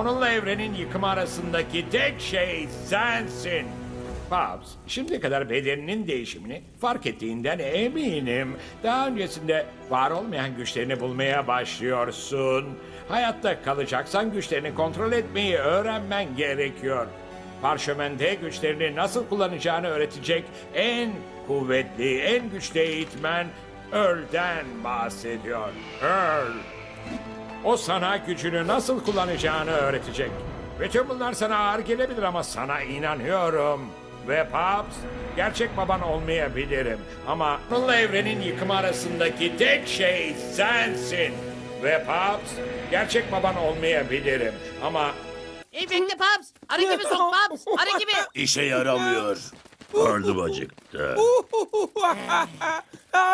Onunla evrenin yıkımı arasındaki tek şey sensin. Babs, şimdiye kadar bedeninin değişimini fark ettiğinden eminim. Daha öncesinde var olmayan güçlerini bulmaya başlıyorsun. Hayatta kalacaksan güçlerini kontrol etmeyi öğrenmen gerekiyor. Parşömende güçlerini nasıl kullanacağını öğretecek en kuvvetli, en güçlü eğitmen Earl'den bahsediyor. Earl. O sana gücünü nasıl kullanacağını öğretecek. Bütün bunlar sana ağır gelebilir ama sana inanıyorum. Ve Paps, gerçek baban olmayabilirim. Ama onunla evrenin yıkımı arasındaki tek şey sensin. Ve Paps, gerçek baban olmayabilirim. Ama Ey bekle Paps. Arı gibi sok Paps. Arı gibi. İşe yaramıyor. Karnım acıktı.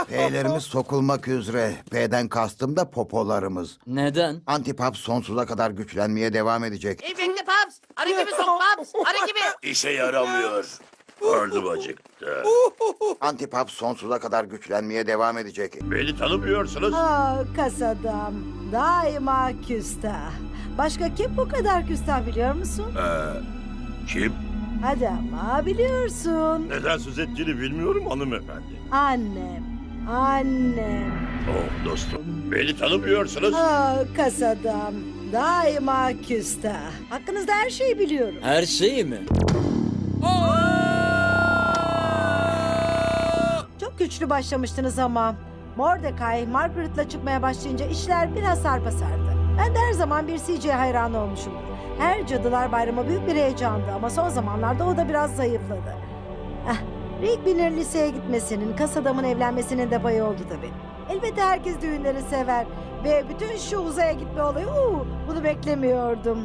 P'lerimiz sokulmak üzere. P'den kastım da popolarımız. Neden? Antipap sonsuza kadar güçlenmeye devam edecek. Ey bekle Paps. Arı gibi sok Paps. Arı gibi. İşe yaramıyor. Karnım acıktı. Antipap sonsuza kadar güçlenmeye devam edecek. Beni tanımıyorsunuz. Aa, kasadam. Daima küstah. Başka kim bu kadar küstah biliyor musun? Kim? Hadi ama biliyorsun. Neden söz ettiğini bilmiyorum hanımefendi. Annem. Annem. Oh dostum. Beni tanımıyorsunuz. Aa, kasadam. Daima küstah. Hakkınızda her şeyi biliyorum. Her şeyi mi? Çok güçlü başlamıştınız ama. Mordecai, Margaret'la çıkmaya başlayınca işler biraz sarpa sardı. Ben de her zaman bir CJ hayranı olmuşumdur. Her Cadılar Bayramı büyük bir heyecandı ama son zamanlarda o da biraz zayıfladı. Ah, Rigby'nin liseye gitmesinin, kas adamın evlenmesinin de payı oldu tabii. Elbette herkes düğünleri sever ve bütün şu uzaya gitme olayı, uu, bunu beklemiyordum.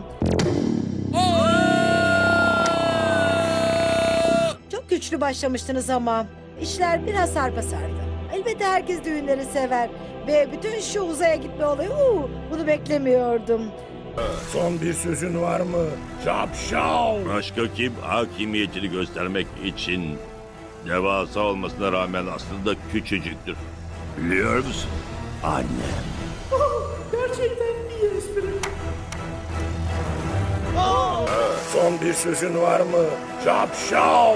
Çok güçlü başlamıştınız ama işler biraz sarpa sardı. Elbette herkes düğünleri sever ve bütün şu uzaya gitme olayı, uu, bunu beklemiyordum. Son bir sözün var mı? Şapşal! Başka kim hakimiyetini göstermek için devasa olmasına rağmen aslında küçücüktür. Biliyor musun? Annem. Son bir sözün var mı? Şapşal!